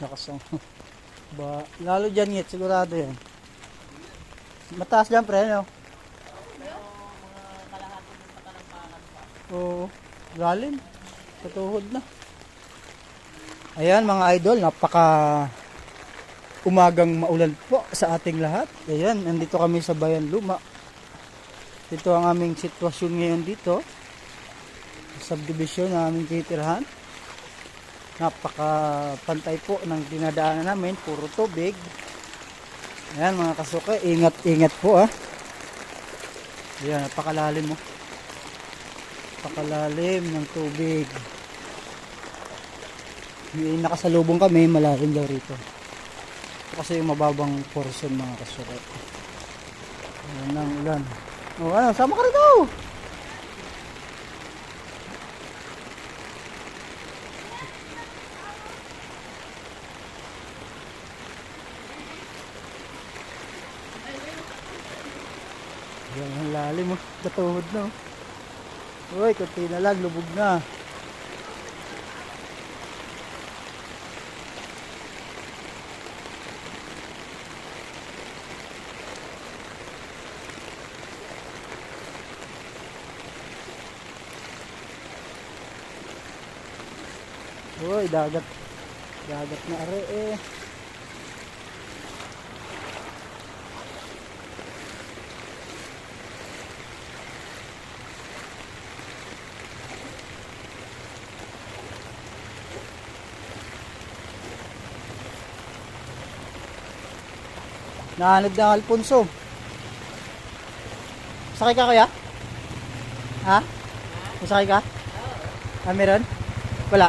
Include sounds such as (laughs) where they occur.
Lakas. (laughs) Ba, lalo dyan ngit, sigurado yan. Mataas dyan, pre, no? Oo, lalim. Sa tuhod na. Ayan mga idol, napaka umagang maulan po sa ating lahat. Ayan, nandito kami sa Bayan Luma. Ito ang aming sitwasyon ngayon dito. Subdivision na aming titirahan. Napaka pantay po ng dinadaanan namin, puro tubig. Ayan mga kasuke, ingat-ingat po ah. Ayan, napakalalim mo. Napakalalim ng tubig. May nakasalubong kami, malalim daw rito. Ito kasi yung mababang portion mga kasuke. Ayan ang ulan. O ano, sama ka rito! Yan ang lalim mo. Katuhod na. oh. Uy, kunti na lang. Lubog na. Uy, dagat. Dagat na are eh. Nahanap ng Alfonso. Sakay ka kaya? Ha? Masakay ka? Ah, meron? Wala.